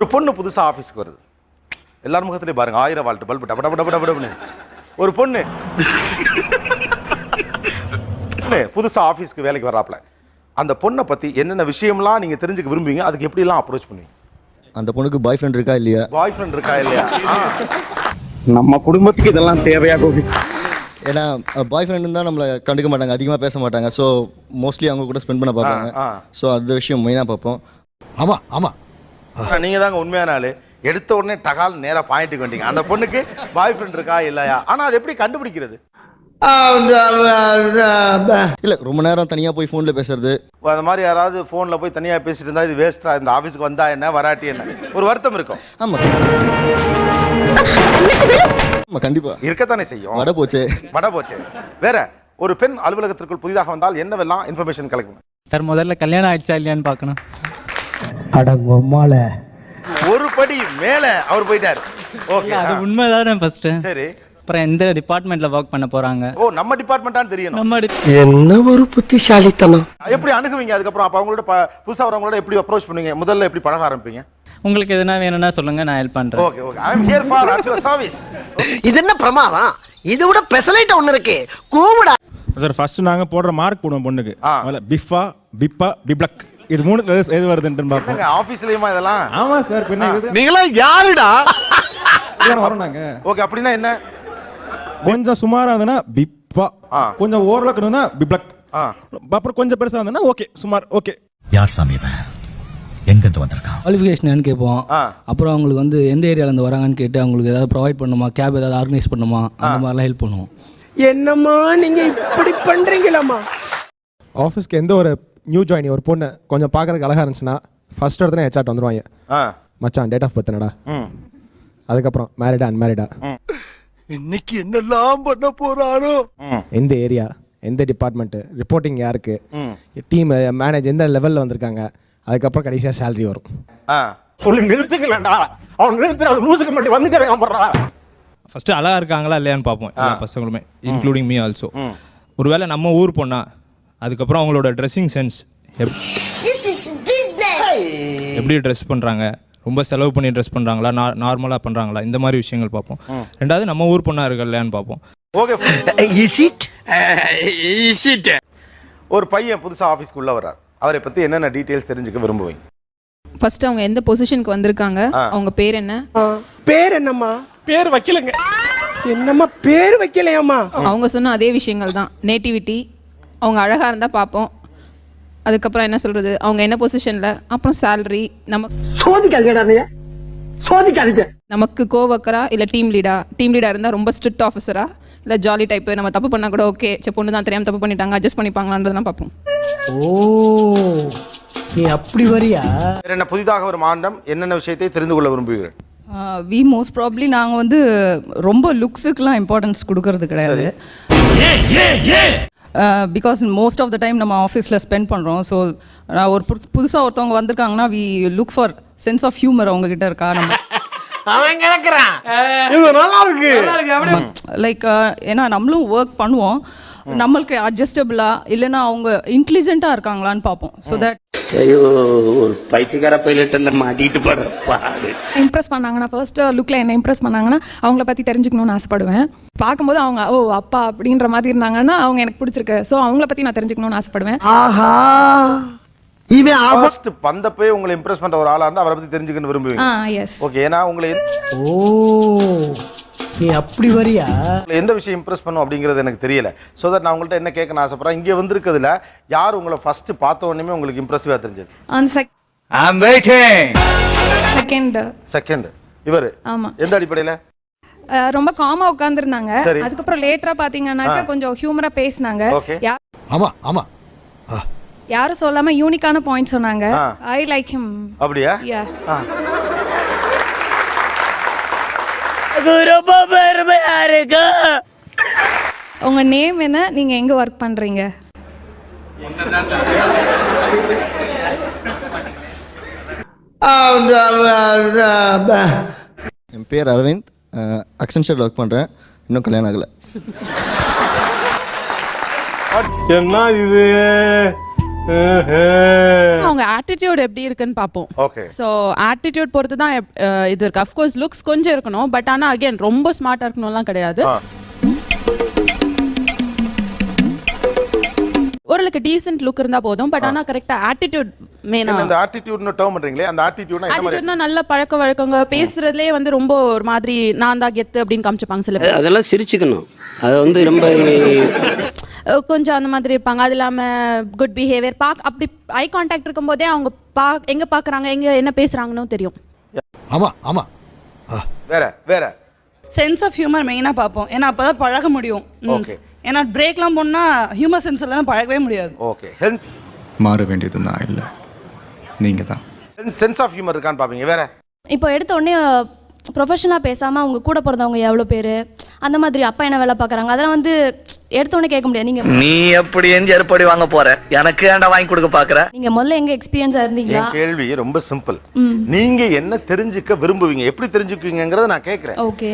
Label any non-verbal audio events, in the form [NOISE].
ஒரு பொண்ணு புதுசா ஆபீஸ்க்கு வருது. எல்லார் முகத்திலையும் பாருங்க ஆயிரம் வால்ட் பல்பு டப டப டப டப டபுன்னு. ஒரு பொண்ணு. பொண்ணு புதுசா ஆபீஸ்க்கு வேலைக்கு வராப்ல அந்த பொண்ணை பத்தி என்னென்ன விஷயம்லாம் நீங்க தெரிஞ்சுக்க விரும்புவீங்க? அதுக்கு எப்படி எல்லாம் அப்ரோச் பண்ணுவீங்க? அந்த பொண்ணுக்கு பாய் ஃப்ரெண்ட் இருக்கா இல்லையா? பாய் ஃப்ரெண்ட் இருக்கா இல்லையா? ஆ. நம்ம குடும்பத்துக்கு இதெல்லாம் தேவையா கோபி? ஏன்னா பாய் ஃப்ரெண்டு தான் நம்மளை கண்டுக்க மாட்டாங்க அதிகமாக பேச மாட்டாங்க. ஸோ மோஸ்ட்லி அவங்க கூட ஸ்பெண்ட் பண்ண பார்ப்பாங்க. ஆ. ஸோ அந்த விஷயம் மெயினாக பார்ப்போம். ஆமா ஆமா. ஆனா, நீங்க தாங்க உண்மையான ஆளு. எடுத்த உடனே டகால் நேரா பாயிண்ட்டுக்கு வந்தீங்க அந்த பொண்ணுக்கு பாய் ஃப்ரெண்ட் இருக்கா இல்லையா? ஆனா அது எப்படி கண்டுபிடிக்கிறது? இல்லை ரொம்ப நேரம் தனியாக போய் ஃபோனில் பேசுறது. அந்த மாதிரி யாராவது ஃபோன்ல போய் தனியா பேசிட்டு இருந்தா இது வேஸ்டா இந்த ஆபீஸ்க்கு வந்தா என்ன? வராட்டி என்ன? ஒரு வருத்தம் இருக்கும். ஆமாம் ஆமாம் கண்டிப்பாக இருக்கத்தானே செய்யும். வட போச்சே. வட போச்சு. வேற ஒரு பெண் அலுவலகத்திற்குள் புதிதாக வந்தால் என்னவெல்லாம் இன்ஃபர்மேஷன் கலெக்ட் சார் முதல்ல கல்யாணம் ஆயிடுச்சா இல்லையான்னு பார்க்கணும். அடங்கம்மால ஒரு படி மேல அவர் போயிட்டாரு. ஓகே அது உண்மைதானே ஃபர்ஸ்ட் சரி. அப்புறம் எந்த டிபார்ட்மெண்ட்ல ஒர்க் பண்ண போறாங்க? ஓ நம்ம டிபார்ட்மெண்ட்டான்னு தெரியணும். நம்ம என்ன ஒரு புத்திசாலித்தனம். எப்படி அணுகுவீங்க? அதுக்கப்புறம் அப்ப அவங்களோட ப- புதுசா வரவங்களோட எப்படி அப்ரோச் பண்ணுவீங்க? முதல்ல எப்படி பழக ஆரம்பிப்பீங்க? உங்களுக்கு எதுனா வேணும்னா சொல்லுங்க நான் ஹெல்ப் பண்றேன். Okay okay I am here for your service இது என்ன பிரமாதம்? இது விட பெசலைட் ஒண்ணு இருக்கு. கூவுடா. சார் ஃபர்ஸ்ட் நாங்க போடுற மார்க் போடுவோம் பொண்ணுக்கு. பிஃபா பிப்பா பிப்ளக். இது மூணு எது- எது வருதுன்னு பார்ப்போம். ஆபீஸ்லயுமா இதெல்லாம்? ஆமா சார் பின்ன இது நீங்களா யாருடா? வரோம் நாங்க. ஓகே அப்படின்னா என்ன? கொஞ்சம் சுமாரா இருந்ததுன்னா பிப்பா. ஆ. கொஞ்சம் ஓரளவுக்கு இருந்ததுன்னா பிப்ளக். ஆ. அப்புறம் கொஞ்சம் பெருசா இருந்ததுன்னா ஓகே சுமார் ஓகே. யார் சாமி எங்கிருந்து வந்திருக்கான்? குவாலிஃபிகேஷன் கேட்போம். ஆ. அப்புறம் அவங்களுக்கு வந்து எந்த ஏரியாலேருந்து வராங்கன்னு கேட்டு அவங்களுக்கு ஏதாவது ப்ரொவைட் பண்ணுமா? கேப் ஏதாவது ஆர்கனைஸ் பண்ணுமா? அந்த மாதிரிலாம் ஹெல்ப் பண்ணுவோம். என்னம்மா நீங்க இப்படி பண்றீங்களாம்மா? ஆஃபீஸ்க்கு எந்த ஒரு நியூ ஜாயினி ஒரு பொண்ணு கொஞ்சம் பார்க்கறதுக்கு அழகா இருந்துச்சுன்னா ஃபர்ஸ்ட் இடத்துல ஹெச்ஆர்ட் வந்துருவாங்க. மச்சான் டேட் ஆஃப் பர்த் என்னடா? அதுக்கப்புறம் மேரிடா அன்மேரிடா இன்னைக்கு என்னெல்லாம் பண்ண போறாரோ? எந்த ஏரியா எந்த டிபார்ட்மெண்ட்டு ரிப்போர்ட்டிங் யாருக்கு? டீம் மேனேஜ் எந்த லெவலில் வந்திருக்காங்க? அதுக்கப்புறம் கடைசியாக சேலரி வரும். சொல்லி நிறுத்துக்கலடா. அவன் நிறுத்துற லூசுக்கு மட்டும் வந்துட்டே இருக்கான் போடுறா. ஃபர்ஸ்ட் அழகா இருக்காங்களா இல்லையான்னு பார்ப்போம் எல்லா பசங்களுமே இன்க்ளூடிங் மீ. ஆல்சோ ஒருவேளை நம்ம ஊர் பொண்ணா அதுக்கப்புறம் அவங்களோட ட்ரெஸ்ஸிங் சென்ஸ் எப்படி ட்ரெஸ் பண்றாங்க? ரொம்ப செலவு பண்ணி ட்ரெஸ் பண்றாங்களா? நார்மலாக பண்றாங்களா? இந்த மாதிரி விஷயங்கள் பார்ப்போம். ரெண்டாவது நம்ம ஊர் பொண்ணா இருக்கா இல்லையான்னு பார்ப்போம் okay is it is it ஒரு பையன் புதுசா ஆபீஸ்க்கு உள்ள வர்றார். அவரை பத்தி என்னென்ன டீடைல்ஸ் தெரிஞ்சுக்க விரும்புவீங்க? ஃபர்ஸ்ட் அவங்க எந்த பொசிஷனுக்கு வந்திருக்காங்க. அவங்க பேர் என்ன? பேர் என்னம்மா? பேர் வைக்கலங்க. என்னம்மா பேர் வைக்கலையாம்மா? அவங்க சொன்ன அதே விஷயங்கள் தான் நேட்டிவிட்டி அவங்க அழகா இருந்தா பார்ப்போம் அதுக்கப்புறம் என்ன சொல்றது? அவங்க என்ன பொசிஷன்ல அப்புறம் salary நமக்கு நமக்கு கோவக்கரா இல்ல டீம் லீடா டீம் லீடா இருந்தா ரொம்ப ஸ்ட்ரிக்ட் ஆஃபீஸரா இல்ல ஜாலி டைப் நம்ம தப்பு பண்ணா கூட ஓகே சரி பொண்ணு தான் தெரியாம தப்பு பண்ணிட்டாங்க அட்ஜஸ்ட் பண்ணிப்பாங்களான்றதெல்லாம் பார்ப்போம் ஓ நீ அப்படி வரியா? வேற என்ன புதிதாக ஒரு மாண்டம் என்னென்ன விஷயத்தை தெரிந்து கொள்ள விரும்புகிறேன் வி மோஸ்ட் ப்ராப்ளி நாங்கள் வந்து ரொம்ப லுக்ஸுக்கெலாம் இம்பார்ட்டன்ஸ் கொடுக்கறது கிடையாது. Because most of the time நம்ம ஆஃபீஸில் ஸ்பெண்ட் பண்ணுறோம் ஸோ ஒரு புதுசாக ஒருத்தவங்க வந்திருக்காங்கன்னா we look for sense of humour அவங்க கிட்ட இருக்கா? நம்ம [LAUGHS] அவன் கிடக்குறான். இது நல்லா இருக்கு. லைக் ஏன்னா நம்மளும் ஒர்க் பண்ணுவோம். நம்மளுக்கு அட்ஜஸ்டபிளா இல்லைன்னா அவங்க இன்டெலிஜென்ட்டாக இருக்காங்களான்னு பார்ப்போம். ஸோ தட் ஐயோ ஒரு பைத்தியக்கார பைலட் அந்த மாட்டிட்டு படுற பாடு இம்ப்ரெஸ் பண்ணாங்கன்னா ஃபர்ஸ்ட் லுக்ல என்ன இம்ப்ரெஸ் பண்ணாங்கன்னா அவங்கள பத்தி தெரிஞ்சுக்கணும்னு ஆசைப்படுவேன் பார்க்கும்போது அவங்க ஓ அப்பா அப்படின்ற மாதிரி இருந்தாங்கன்னா அவங்க எனக்கு பிடிச்சிருக்கு ஸோ அவங்கள பத்தி நான் தெரிஞ்சுக்கணும்னு ஆசைப்படுவேன் ஆஹா இவன் ஃபர்ஸ்ட் வந்தப்பே உங்களை இம்ப்ரெஸ் பண்ற ஒரு ஆளா இருந்தா அவரை பத்தி தெரிஞ்சுக்கன்னு விரும்புவீங்க ஆ எஸ் ஓகே ஏன்னா உங்களை ஓ நீ அப்படி வரியா? எந்த விஷயம் இம்ப்ரெஸ் பண்ணும் அப்படிங்கிறது எனக்கு தெரியல. ஸோ தட் நான் உங்கள்கிட்ட என்ன கேட்கணும் ஆசைப்படுறேன்? இங்கே வந்திருக்கிறதுல யார் உங்களை ஃபர்ஸ்ட் பார்த்த உடனே உங்களுக்கு இம்ப்ரெசிவா தெரிஞ்சது? அந்த ஐம் வெயிட்டிங் செகண்ட் செகண்ட் இவர்? ஆமா. எந்த அடிப்படையில? ரொம்ப காமா உட்காந்துருந்தாங்க சரி. அதுக்கப்புறம் லேட்டரா பாத்தீங்கன்னாக்கா கொஞ்சம் ஹியூமரா பேசினாங்க. ஓகே ஆமா ஆமா. யாரும் சொல்லாம யூனிக்கான பாயிண்ட் சொன்னாங்க. ஐ லைக் ஹிம் அப்படியா. ரொம்ப பெருமையா இருக்கு உங்க நேம் என்ன? நீங்க எங்க ஒர்க் பண்றீங்க? என் பேர் அரவிந்த். அக்சென்ஷரில் ஒர்க் பண்ணுறேன் இன்னும் கல்யாணம் ஆகலை. என்ன இது? அவங்க ஆட்டிடியூட் எப்படி இருக்குன்னு பார்ப்போம். ஓகே ஸோ ஆட்டிடியூட் பொறுத்து தான் இது இருக்கு. அஃப்கோர்ஸ் லுக்ஸ் கொஞ்சம் இருக்கணும். பட் ஆனால் அகைன் ரொம்ப ஸ்மார்ட்டாக இருக்கணும்லாம் கிடையாது. ஓரளவுக்கு டீசென்ட் லுக் இருந்தால் போதும். பட் ஆனால் கரெக்டாக ஆட்டிடியூட் மெயினாக இந்த ஆட்டிடியூட்னு டேர்ம் பண்றீங்களே அந்த ஆட்டிடியூட்னா என்ன மாதிரி? ஆட்டிடியூட்னா நல்ல பழக்க வழக்கங்க. பேசுறதுலேயே வந்து ரொம்ப ஒரு மாதிரி நான் தான் கெத்து அப்படின்னு காமிச்சுப்பாங்க சில பேர். அதெல்லாம் சிரிச்சுக்கணும். அது வந்து ரொம்ப கொஞ்சம் அந்த மாதிரி இருப்பாங்க. அது இல்லாமல் குட் பிஹேவியர் பாக் அப்படி ஐ கான்டாக்ட் இருக்கும்போதே அவங்க பா எங்கே பார்க்குறாங்க எங்கே என்ன பேசுகிறாங்கன்னு தெரியும். ஆமா ஆமா. வேற வேற. சென்ஸ் ஆஃப் ஹியூமர் மெயினாக பார்ப்போம். ஏன்னா அப்போ தான் பழக முடியும். Okay. ஏன்னா பிரேக்லாம் போனால் ஹியூமர் சென்ஸ் இல்லைன்னா பழகவே முடியாது. ஓகே ஹென்ஸ் மாற வேண்டியது நான் இல்லை. நீங்கள் தான் சென்ஸ் ஆஃப் ஹியூமர் இருக்கான்னு பாப்பீங்க வேற. இப்போ எடுத்த உடனே ப்ரொஃபஷனலாக பேசாமல் அவங்க கூட பிறந்தவங்க எவ்வளோ பேர்? அந்த மாதிரி அப்பா என்ன வேலை பார்க்குறாங்க? அதெல்லாம் வந்து எடுத்த உடனே கேட்க முடியாது. நீங்கள் நீ எப்படி எந்த ஏற்பாடு வாங்க போற? எனக்கு ஏன்டா வாங்கி கொடுக்க பாக்குற? நீங்கள் முதல்ல எங்கே எக்ஸ்பீரியன்ஸாக இருந்தீங்களா? என் கேள்வி ரொம்ப சிம்பிள் நீங்க என்ன தெரிஞ்சுக்க விரும்புவீங்க? எப்படி தெரிஞ்சுக்குவீங்கங்கறத நான் கேக்குறேன் ஓகே